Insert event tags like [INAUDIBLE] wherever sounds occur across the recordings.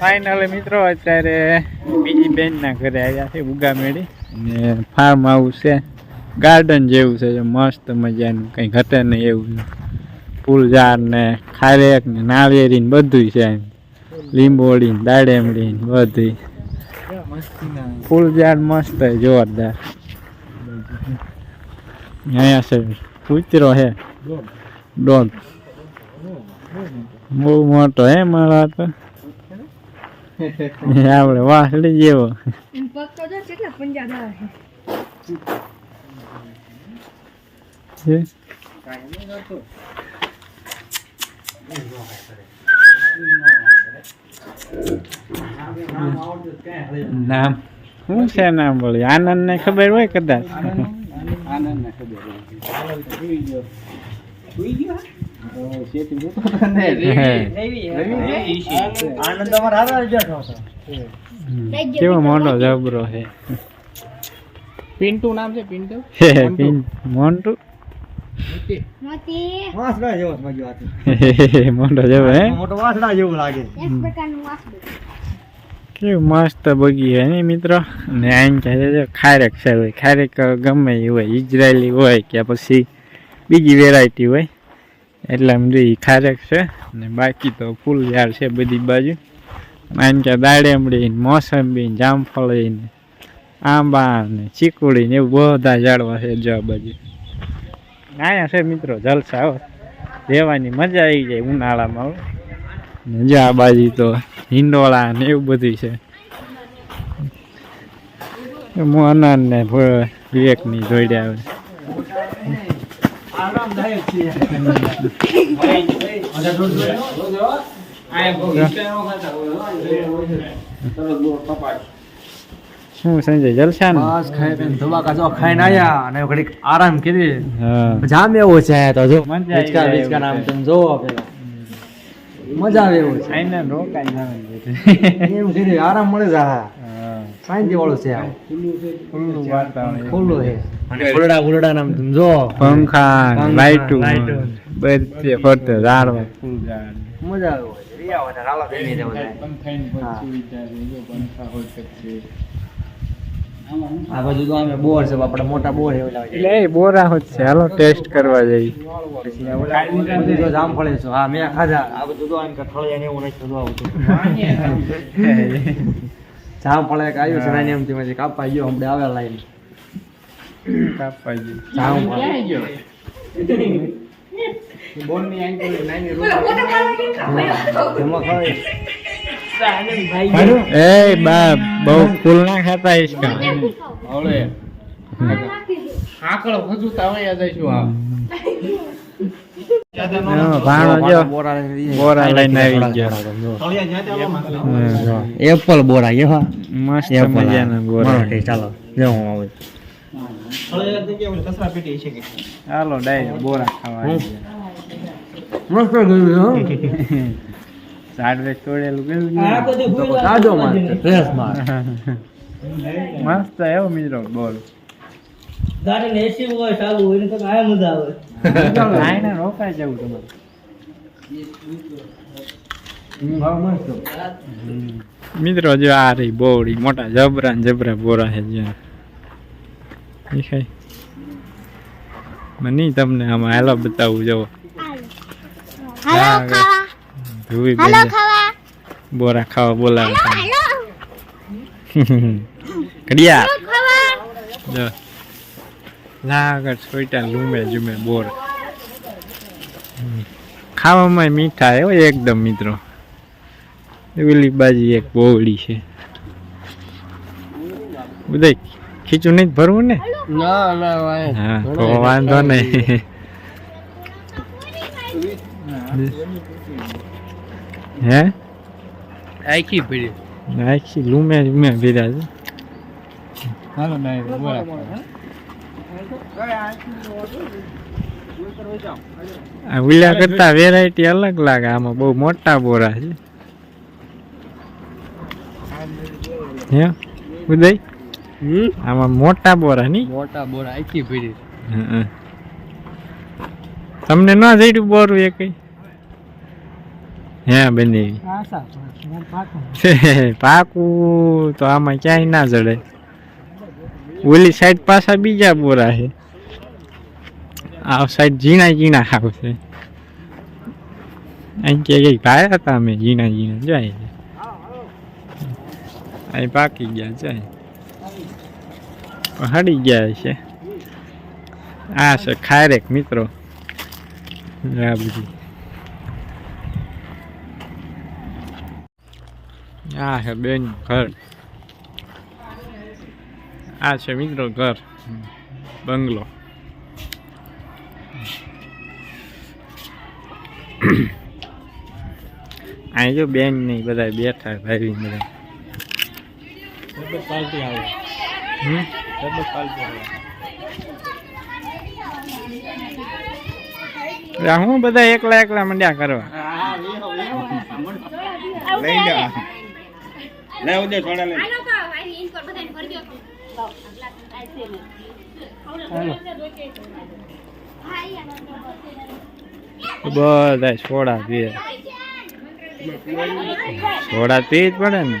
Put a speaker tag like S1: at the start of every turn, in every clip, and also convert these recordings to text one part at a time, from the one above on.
S1: Finally મિત્રો, અત્યારે બીજી બેનના ઘરે આવ્યા છે ઉગામેડી અને ફાર્મ હાઉસ છે. ગાર્ડન જેવું છે મસ્ત મજાનું, કંઈ ઘટે નહીં એવું. ફૂલઝાડ ફૂલ ઝાડ ને ખારેક ને નાળિયેરી ને બધું છે લીંબોળી ને દાડેમડી ને બધી ફૂલ ઝાડ મસ્ત જોરદાર. અહીંયા છે, કૂતરો છે. ડોગ બહુ મોટો હે મારા તો આપણે વાસળી જેવો.
S2: પગ તો જો કેટલા પંજા દાળ છે
S1: નામ? શું છે નામ બોલી? આનંદ ને ખબર હોય. કદાચ
S3: આનંદ હારા રિઝલ્ટ આવશે
S1: કેવો મોટો જબરો છે?
S3: પિન્ટુ નામ છે પિન્ટુ?
S1: મોન્ટુ
S3: વાસડા જેવો
S1: મોટો જબરો હે
S3: મોટો વાસડા જેવું લાગે
S1: કેવું મસ્ત બગી હોય ને મિત્રો? ને આમ કહે છે ખારેક છે હોય ખારેક ગમે એ હોય ઇઝરાયલી હોય કે પછી બીજી વેરાયટી હોય. એટલે આમ જો ખારેક છે. ને બાકી તો ફૂલ ઝાડ છે બધી બાજુ. આમ કે દાડેમડી મોસંબી જામફળી ને આંબા ને ચીકુડી ને એવું બધા ઝાડવા છે જો બાજુ. અહીંયા છે મિત્રો જલસા હો. રહેવાની મજા આવી જાય ઉનાળામાં. ને જો આ બાજુ તો હિંડોળા ને એવું બધું છે. મોહનન ને વિવેકની જોડે આવે.
S3: આરામદાયક છે.
S1: શું સંજય જલસા ને?
S3: બસ ખાઈ પીને ધમાકા જો ખાઈને આયા અને ઘડીક આરામ કરી જામ એવો છે તો જો.
S1: મજા આવી
S3: નામ
S1: એવું છે.
S3: તમે જોવો મજા આવે એવું છે.
S1: આઈને રોકાઈ જવાનું
S3: એમ કરી આરામ મળે છે વાળું છે આ
S1: ખુલ્લું
S3: છે. અને નામ જો.
S1: પંખા લાઈટું બધે ફરતે ઝાડ
S3: મજા બાજુ તો અમે બોર છે આપણે મોટા બોર
S1: એટલે એ બોરા હોત છે. હાલો ટેસ્ટ કરવા જઈ
S3: તો જામફળી છે. હા મેં ખાધા. આ બધું તો આમ કઠોળિયા ને એવું નથી થતું [LAUGHS] આવતું પડે એક આવ્યું છે નાની એમથી પછી કાપવા ગયો હમણાં આવે લાઈન.
S1: કાપાઈ ગયું.
S3: જામફળ એમાં ખાય
S1: એ બા બહુ ફૂલ ના ખાતા ઈસકા હા, ભાણો જો બોરા લઈને આવી ગયા
S3: એપલ બોરા એ હા.
S1: મસ્ત
S3: એપલ
S1: બોરા.
S3: ચાલો. જો હું આવું.
S1: હાલો ડાયરેક્ટ બોરા ખાવા
S3: મસ્ત ગયું હો.
S1: તોડેલું ગયું
S3: તો મસ્ત ફ્રેશ
S1: મસ્ત એવો મિત્રો બોલ.
S4: ગાડી એસી હોય ચાલુ હોય ને તો આ મજા આવે.
S1: આઈને રોકાઈ જવું તમારે. મિત્રો જો આ રહી બોવડી મોટા જબરા ને જબરા બોરા છે જ્યાં દેખાય મને નહીં તમને આમાં હેલો બતાવું જવો
S2: હાલો
S1: હા,
S2: ખાવા.
S1: ધુવી
S2: હાલો
S1: બેન
S2: ખાવા.
S1: બોરા ખાવા બોલાવે. કડિયા
S2: હાલો. [LAUGHS] ખાવા
S1: આગળ સોઈટા લૂમે જુમે બોર. ખાવામાં મીઠા એવો એકદમ મિત્રો. ઓલી બાજી એક બોવડી છે. ઉદય ખીચું નહીં ભરવું ને?
S3: ના ના
S1: હા તો વાંધો નહીં. હે?
S3: આખી ભીડી
S1: આખી લૂમે જુમે ભીડા છે. હાલો ખાવા. આ ઉલ્યા કરતા વેરાયટી અલગ લાગે. આમાં બહુ મોટા બોરા છે. હે? ઉદય? આમાં મોટા બોરા ની
S3: મોટા બોરા આખી પડી
S1: તમને ન જડ્યું બોરું એ કઈ? હે બની. પાકું તો આમાં ક્યાંય ના જડે. ઓલી સાઈડ પાછા બીજા બોરા છે. આ સાઈડ ઝીણા ઝીણા આવશે અહીં કે કઈ ભાયા હતા અમે ઝીણા ઝીણા, જાય છે. અહીં પાકી ગયા, જાય. હડી ગયા છે. આ છે ખારેક મિત્રો. આ બધી. આ છે બેન ઘર. આ છે મિત્રો ઘર. બંગલો. અહીં જો બેન નહીં બધા બેઠા ભાઈ બધા હું બધા એકલા એકલા મંડ્યા કરવા?
S3: લઈ જા. લે ઉદે થોડા લે
S1: બધા સોડા પીએ. સોડા પી જ પડે ને?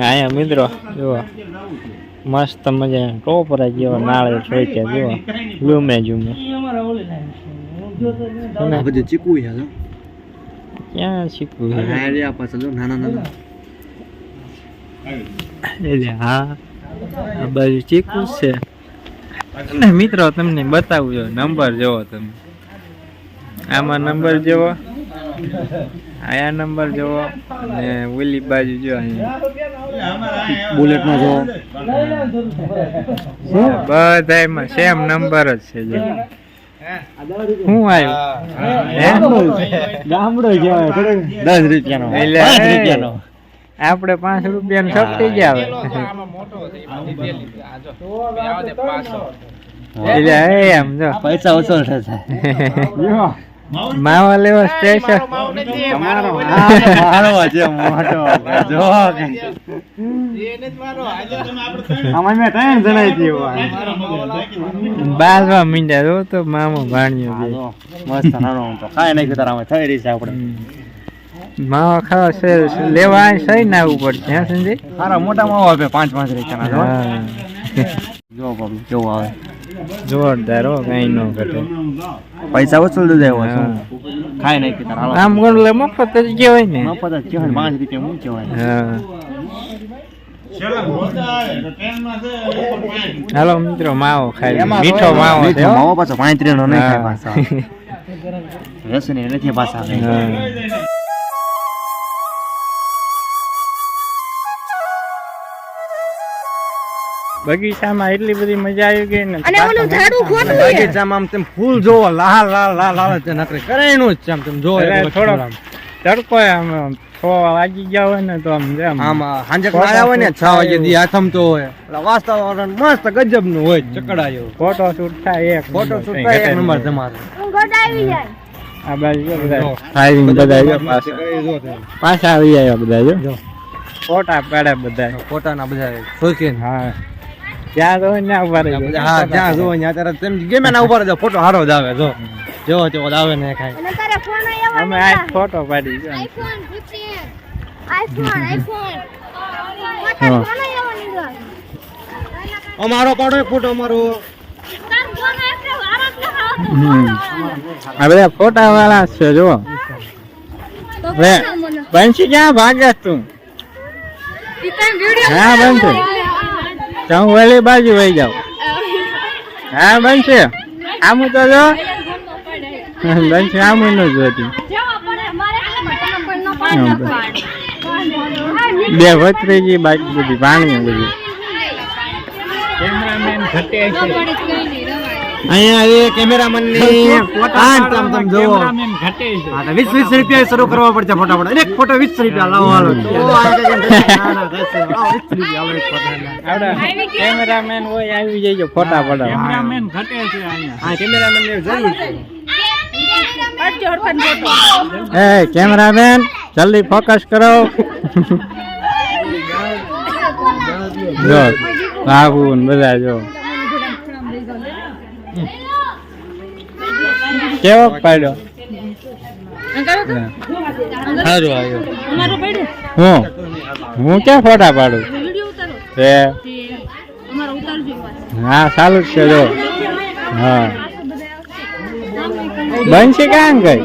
S1: અહીંયા મિત્રો જુઓ. મસ્ત મજા ટોપરા જેવા નાળે છોક્યા જુઓ. લુમે જુમે.
S3: બધું ચીકુ છે
S1: ક્યાં
S3: જો નાના નાના.
S1: એટલે હા. આ બાજુ ચીકુ છે. અને મિત્રો તમને બતાવું જો નંબર જોવો તમે. આમાં નંબર જોવો. આયા નંબર જોવો. ને ઓલી બાજુ જો અહીંયા.
S3: બુલેટ નો જો
S1: બધા એમાં સેમ નંબર જ છે જો. શું આવ્યું?
S3: ગામડો કહેવાય. થોડો દસ રૂપિયાનો.
S1: એ.
S3: રૂપિયાનો.
S1: આપણે પાંચ રૂપિયાનું સપટી જ આવે. એમ જો.
S3: પૈસા ઓછો થશે [LAUGHS]
S1: માવા લેવો સ્પેશિયલ
S3: તમારો મારો [LAUGHS] છે મોટો જો આમાં ત્રણ જણાઈ દીધું
S1: બાજવા મીંડ્યા જો તો મામો ભાણ્યો
S3: મસ્ત નાનો તો નાખ્યું તારા અમે થઈ રહી છે આપણે.
S1: માવા ખાવા છે લેવા અહીં સહી ના આવવું પડશે હા સંજય?
S3: સારા મોટા માવો આપે પાંચ પાંચ રૂપિયાના જો. બાબુ કેવું આવે.
S1: જોરદાર હો કઈ ન ઘટે.
S3: પૈસા વસૂલ હોય
S1: હા.
S3: ખાઈ તારા
S1: આમ ગણલે મફત જ કહેવાય ને.
S3: મફત જ કહેવાય પાંચ રૂપિયા હું કહેવાય?
S1: હા. હાલો મિત્રો માવો ખાઈ
S3: એમાં
S1: મીઠો માવો.
S3: માવો પાછો પાંચ ત્રણ નહીં ખાય
S1: હા.
S3: રસ વ્યસની નથી પાછા.
S1: બગીચામાં એટલી બધી મજા આવી ગઈ ને
S2: અને ઓલું ઝાડુ ખોટું છે.
S3: બગીચામાં આમ તેમ ફૂલ જોવો લાલ લાલ લાલ લાલ તે નકરી કરેણું જ છે આમ તેમ જોવો
S1: થોડો
S3: આમ.
S1: તડકો આમ છ વાગી ગયા હોય ને તો આમ જેમ
S3: આમ સાંજે આવ્યા હોય ને છ વાગે દી આથમતો હોય. એટલે વાતાવરણ મસ્ત ગજબનું હોય ચકડાયો.
S1: ફોટો શૂટ થાય એક
S3: ફોટો શૂટ થાય એક નંબર
S1: તમારો.
S3: તમારે
S2: હું ગોડા આવી જાય.
S1: આ બાજુ બધા. પાછા. પાછા આવી આવ્યા બધા જો. ફોટા પાડે બધા.
S3: ફોટાના બધા શોખીન.
S1: હા. ત્યાં તો ને ઊભા રહી
S3: હા ત્યાં ત્યારે તેમ ગમે ના ઊભા ફોટો હારો જ આવે જો. જેવો તેવો આવે ને ખાય
S2: અને તારે ફોન આવ્યો
S1: અમે આ ફોટો પાડી
S2: આઈફોન આઈફોન આઈફોન
S3: અમારો પાડો એક ફોટો અમારો.
S2: ના.
S1: આ બધા ફોટા વાળા છે જો. બંશી ક્યાં ભાગે તું? હા બંશી તો હું વહેલી બાજુ વહી જાઉં. હા, બનશે. આમ તો જો. બનશે, આમ ન જોતી. બે વત્રીજી બાકી બધી પાણી બધી. કેમેરામેન ઘટે
S3: અહીંયા એ [LAUGHS] કેમેરામેનની આમ તેમ તેમ જોવો હા તો વીસ વીસ રૂપિયા શરૂ કરવા પડશે ફટાફટ. એક ફોટો વીસ રૂપિયા લાવો હાલો. આ [LAUGHS] ના, ના,
S1: કેમેરામેન હોય આવી જજો ફોટા પડાવવા કેમેરામેન ઘટે છે અહીંયા.
S3: હા કેમેરામેનની જરૂર છે.
S1: એ કેમેરામેન જલ્દી ફોકસ કરો. [LAUGHS] જો બાબુ બધા જો. કેવો પાડ્યો? સારું આવ્યો. હું? હું ક્યાં ફોટા પાડું?
S2: એ
S1: તે. હા સારું [LAUGHS] [LAUGHS] જ છે જો હા. બનશે કાં ગઈ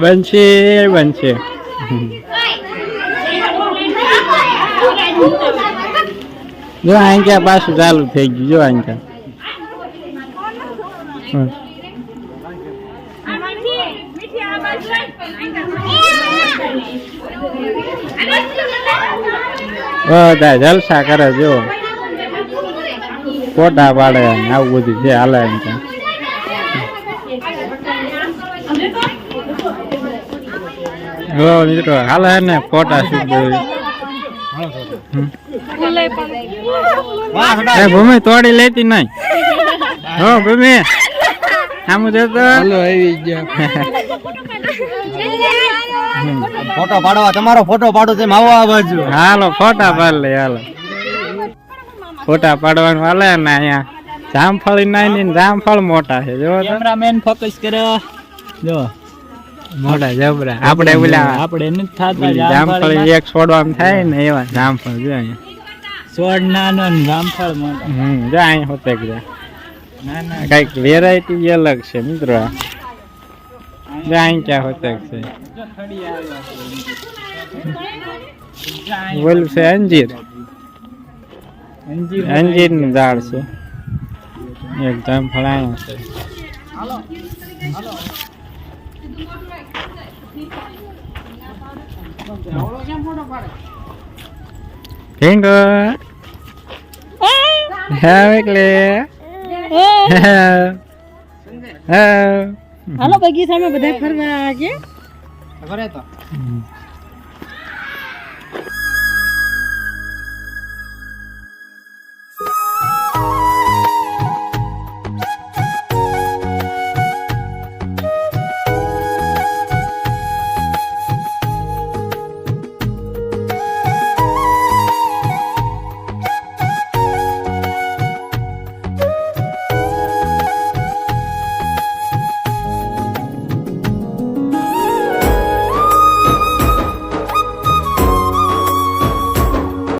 S1: બનશે બનશે. જો ક્યાં પાછું ચાલુ થઈ ગયું, જો હમ. બધા જલસા કરે જો. ફોટા પાડે આવું બધું છે, હાલે એમ હો મિત્રો હાલે હે ને ફોટા શૂટ ભૂમિ તોડી લેતી નહીં. હો ભૂમિ. આમ જતો હાલો આવી ગયા.
S3: ફોટો પાડવા તમારો ફોટો પાડો તેમ આવો આ બાજુ.
S1: હાલો ફોટા પાડ લે હાલો. ફોટા પાડવાનું હાલે ને અહીંયા. જામફળી નાની ને જામફળ મોટા છે જો.
S4: કેમેરામેન ફોકસ કરો. જો.
S1: મોટા જબરા આપણે ઓલા
S4: આપણે નથી થતા
S1: જામફળ એક છોડવામાં થાય ને એવા. જામફળ જો અહીંયા.
S4: છોડ નાનો ને જામફળ મોટો.
S1: હમ જો અહીંયા હોતે ગયા
S4: ના ના
S1: કંઈક વેરાયટી અલગ છે મિત્રો. જો અહીં ક્યાં હોતે છે. બોલ છે અંજીર.
S4: અંજીર
S1: અંજીરનું ઝાડ છે. એક જામફળ અહીંયા છે. Bingo. હા એટલે
S2: હાલો બગીચામાં બધા ફરવા કે
S3: કરે તો.